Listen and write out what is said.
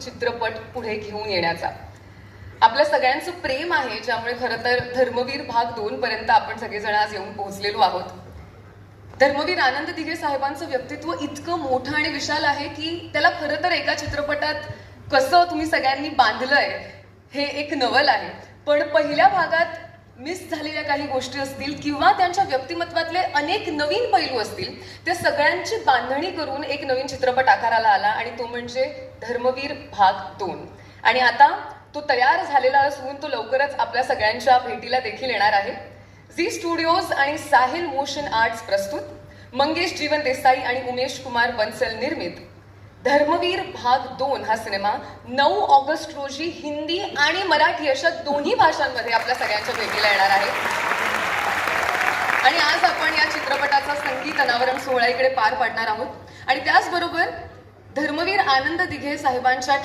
चित्रपट पुढे घेऊन येण्याचा. आपल्या सगळ्यांचं प्रेम आहे ज्यामुळे खरं तर धर्मवीर भाग दोन पर्यंत आपण सगळेजण आज येऊन पोहोचलेलो आहोत. धर्मवीर आनंद दिघे साहेबांचं व्यक्तित्व इतकं मोठं आणि विशाल आहे की त्याला खरं तर एका चित्रपटात कसं तुम्ही सगळ्यांनी बांधलंय हे एक नवल आहे. पण पहिल्या भागात मिस झालेल्या काही गोष्टी असतील किंवा त्यांच्या व्यक्तिमत्वातले अनेक नवीन पैलू असतील त्या सगळ्यांची बांधणी करून एक नवीन चित्रपट आकाराला आला आणि तो म्हणजे धर्मवीर भाग दोन. आणि आता तो तयार झालेला असून तो लवकरच आपल्या सगळ्यांच्या भेटीला देखील येणार आहे. झी स्टुडिओज आणि साहिल मोशन आर्ट्स प्रस्तुत मंगेश जीवन देसाई आणि उमेश कुमार बन्सल निर्मित. धर्मवीर भाग दोन हा सिनेमा. नऊ ऑगस्ट रोजी हिंदी आणि मराठी अशा दोन्ही भाषांमध्ये आपल्या सगळ्यांच्या भेटीला येणार आहे. आणि आज आपण या चित्रपटाचा संगीत अनावरण सोहळा इकडे पार पाडणार आहोत. आणि त्याचबरोबर धर्मवीर आनंद दिघे साहेबांच्या